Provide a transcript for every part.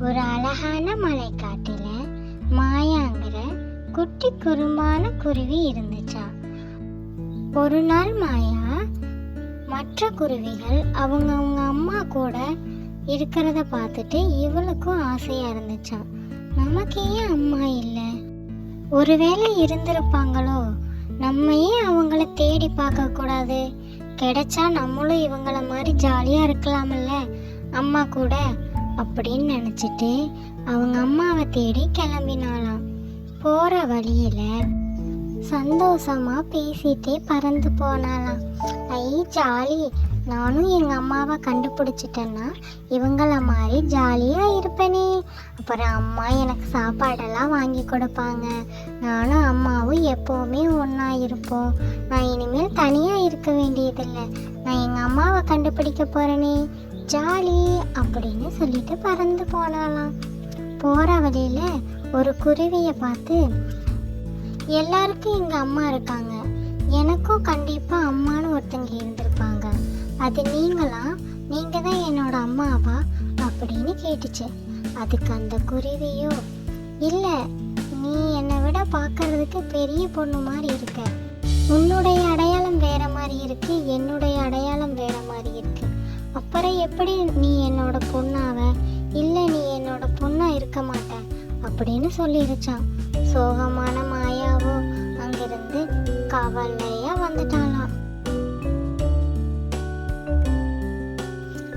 ஒரு அழகான மலைக்காட்டுல மாயாங்கிற குட்டி குறும்பான குருவி இருந்துச்சா? ஒரு நாள் மாயா மற்ற குருவிகள் அவங்க அவங்க அம்மா கூட இருக்கிறத பார்த்துட்டு இவளுக்கும் ஆசையா இருந்துச்சான் நமக்கு ஏன் அம்மா இல்லை? ஒருவேளை இருந்திருப்பாங்களோ? நம்ம ஏன் அவங்கள தேடி பார்க்க கூடாது. கிடைச்சா நம்மளும் இவங்கள மாதிரி ஜாலியா இருக்கலாம்ல? அம்மா கூட அப்படின்னு நினச்சிட்டு அவங்க அம்மாவை தேடி கிளம்பினாலாம் போகிற வழியில் சந்தோஷமாக பேசிகிட்டே பறந்து போனாலாம் ஐ ஜாலி. நானும் எங்கள் அம்மாவை கண்டுபிடிச்சிட்டேன்னா இவங்கள மாதிரி ஜாலியாக இருப்பேனே. அப்புறம் அம்மா எனக்கு சாப்பாடெல்லாம் வாங்கி கொடுப்பாங்க. நானும் அம்மாவும் எப்போவுமே ஒன்றா இருப்போம். நான் இனிமேல் தனியாக இருக்க வேண்டியதில்லை. நான் எங்கள் அம்மாவை கண்டுபிடிக்க போகிறேனே ஜாலி அப்படின்னு சொல்லிட்டு பறந்து போனாலாம் போகிற வழியில் ஒரு குருவியை பார்த்து எல்லாருக்கும் எங்கள் அம்மா இருக்காங்க. எனக்கும் கண்டிப்பாக அம்மானு ஒருத்தங்க இருந்திருப்பாங்க. அது நீங்களா? நீங்கள் தான் என்னோட அம்மாவா? அப்படின்னு கேட்டுச்சு. அதுக்கு அந்த குருவியோ இல்லை நீ என்னை விட பார்க்கறதுக்கு பெரிய பொண்ணு மாதிரி இருக்க. உன்னுடைய அடையாளம் வேற மாதிரி இருக்கு. என்னுடைய எப்படி நீ என்னோட பொண்ணாவ? இல்லை நீ என்னோட பொண்ணா இருக்க மாட்ட? அப்படின்னு சொல்லிருச்சான். சோகமான மாயாவோ அங்கிருந்து கவலையா வந்துட்டாளாம்.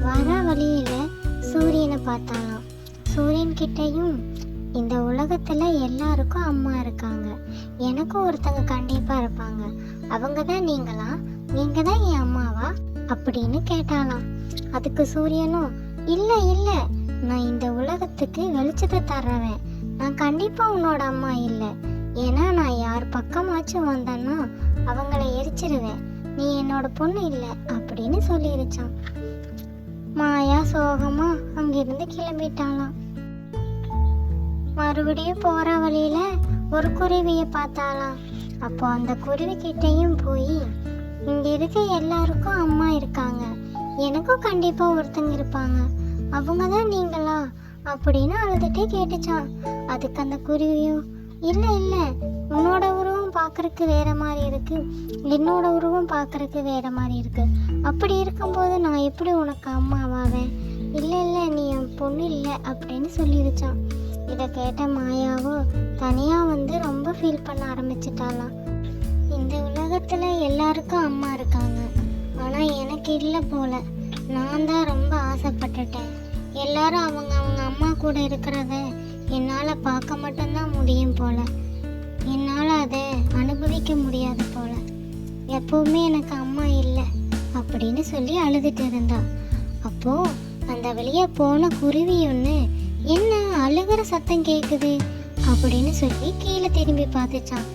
வர வழியில சூரியனை பார்த்தாலாம் சூரியன் கிட்டையும் இந்த உலகத்துல எல்லாருக்கும் அம்மா இருக்காங்க. எனக்கும் ஒருத்தங்க கண்டிப்பா இருப்பாங்க. அவங்க தான் நீங்களா? நீங்க தான் என் அம்மாவா? அப்படின்னு கேட்டாலாம் அதுக்கு சூரியனும் இல்ல இல்ல. நான் இந்த உலகத்துக்கு வெளிச்சத்தை தர்றவன். நான் கண்டிப்பா உன்னோட அம்மா இல்ல. ஏன்னா நான் யார் பக்கமாச்சும் வந்தேன்னா அவங்கள எரிச்சிருவேன். நீ என்னோட பொண்ணு இல்லை அப்படின்னு சொல்லிருச்சான். மாயா சோகமா அங்கிருந்து கிளம்பிட்டாளாம். மறுபடியும் போற வழியில ஒரு குருவியை பார்த்தாலாம் அப்போ அந்த குருவி கிட்டேயும் போய் இங்க இருக்க எல்லாருக்கும் அம்மா எனக்கும் கண்டிப்பாக ஒருத்தங்க இருப்பாங்க. அவங்க தான் நீங்களா? அப்படின்னு அழுதுட்டே கேட்டுச்சான். அதுக்கு அந்த குருவியும் இல்லை இல்லை உன்னோட உருவம் பார்க்குறக்கு வேற மாதிரி இருக்கு. என்னோட உருவம் பார்க்குறக்கு வேற மாதிரி இருக்கு. அப்படி இருக்கும்போது நான் எப்படி உனக்கு அம்மாவாவேன்? இல்லை இல்லை நீ என் பொண்ணு இல்லை அப்படின்னு சொல்லிடுச்சான் இதை கேட்ட மாயாவோ தனியாக வந்து ரொம்ப ஃபீல் பண்ண ஆரம்பிச்சிட்டாலாம் இந்த உலகத்தில் எல்லாருக்கும் அம்மா இருக்காங்க. ஆனால் எனக்கு இல்லை போல. நான் தான் ரொம்ப ஆசைப்பட்டுட்டேன். எல்லாரும் அவங்க அவங்க அம்மா கூட இருக்கிறத என்னால் பார்க்க மட்டும்தான் முடியும் போல. என்னால் அதை அனுபவிக்க முடியாது போல. எப்பவுமே எனக்கு அம்மா இல்லை அப்படின்னு சொல்லி அழுதுட்டு இருந்தா. அப்போ அந்த வெளியே போன குருவி ஒன்று என்ன அழுகிற சத்தம் கேட்குது அப்படின்னு சொல்லி கீழே திரும்பி பார்த்துச்சான்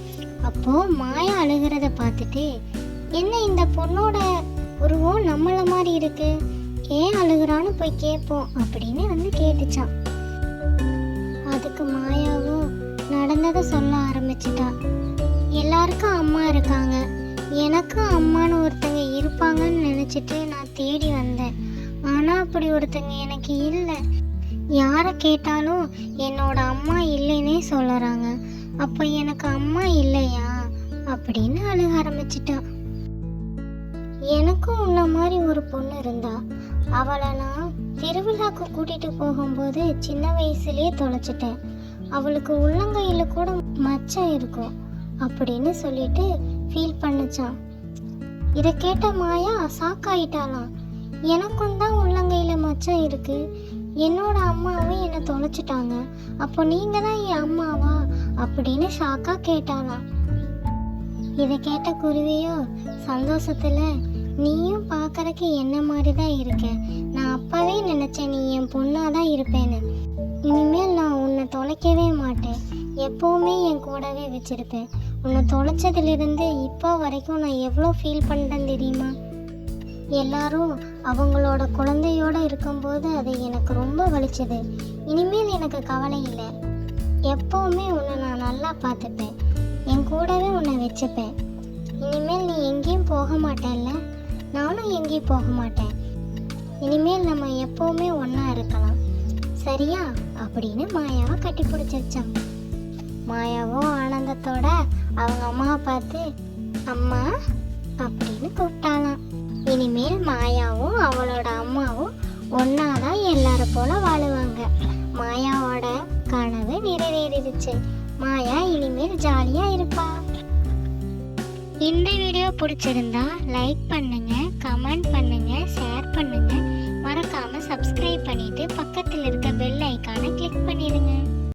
அப்போ மாயா அழுகிறத பார்த்துட்டு என்ன இந்த பொண்ணோட உருவம் நம்மள மாதிரி இருக்கு. ஏன் அழுகுறான்னு போய் கேட்போம் அப்படின்னு வந்து கேட்டுச்சான். அதுக்கு மாயாவும் நடந்ததை சொல்ல ஆரம்பிச்சிட்டா எல்லாருக்கும் அம்மா இருக்காங்க. எனக்கும் அம்மான்னு ஒருத்தங்க இருப்பாங்கன்னு நினச்சிட்டு நான் தேடி வந்தேன். ஆனால் அப்படி ஒருத்தங்க எனக்கு இல்லை. யாரை கேட்டாலும் என்னோட அம்மா இல்லைன்னே சொல்லுறாங்க. அப்போ எனக்கு அம்மா இல்லையா? அப்படின்னு அழுக ஆரம்பிச்சிட்டா எனக்கும் உன்ன மாதிரி ஒரு பொண்ணு இருந்தா அவளை நான் திருவிழாக்கு கூட்டிட்டு போகும்போது சின்ன வயசுலயே தொலைச்சிட்டேன். அவளுக்கு உள்ளங்கையில கூட மச்சம் இருக்கும் அப்படின்னு சொல்லிட்டு ஃபீல் பண்ணுச்சான் இதை கேட்ட மாயா சாக்காயிட்டாளாம் எனக்கும் தான் உள்ளங்கையில மச்சம் இருக்கு. என்னோட அம்மாவும் என்னை தொலைச்சிட்டாங்க. அப்போ நீங்க தான் என் அம்மாவா அப்படின்னு ஷாக்கா கேட்டாளாம். இதை கேட்ட குருவியோ சந்தோஷத்துல நீயும் பார்க்கறக்கு என்ன மாதிரி தான் இருக்க? நான் அப்பவே நினைச்சேன் நீ என் பொண்ணாக தான் இருப்பேன்னு. இனிமேல் நான் உன்னை தொலைக்கவே மாட்டேன். எப்போவுமே என் கூடவே வச்சிருப்பேன். உன்னை தொலைச்சதுலேருந்து இப்போ வரைக்கும் நான் எவ்வளோ ஃபீல் பண்ணுறேன் தெரியுமா? எல்லாரும் அவங்களோட குழந்தையோட இருக்கும்போது அது எனக்கு ரொம்ப வலிச்சது. இனிமேல் எனக்கு கவலை இல்லை. எப்போவுமே உன்னை நான் நல்லா பார்த்துப்பேன். என் கூடவே உன்னை வச்சுப்பேன். இனிமேல் நீ எங்கேயும் போக மாட்டேல்ல? நானும் எங்கேயும் போக மாட்டேன். இனிமேல் நம்ம எப்போவுமே ஒன்றா இருக்கலாம். சரியா? அப்படின்னு மாயாவை கட்டி பிடிச்சிருச்சான். மாயாவும் ஆனந்தத்தோட அவங்க அம்மாவை பார்த்து அம்மா அப்படின்னு கூப்பிட்டாளாம். இனிமேல் மாயாவும் அவளோட அம்மாவும் ஒன்னாதான் எல்லாரும் போல வாழுவாங்க. மாயாவோட கனவு நிறைவேறிடுச்சு. மாயா இனிமேல் ஜாலியா இருப்பா. இந்த வீடியோ பிடிச்சிருந்தா லைக் பண்ணுங்க கமெண்ட் பண்ணுங்க ஷேர் பண்ணுங்க. மறக்காம சப்ஸ்கிரைப் பண்ணிட்டு பக்கத்தில் இருக்க பெல் ஐக்கானை கிளிக் பண்ணிடுங்க.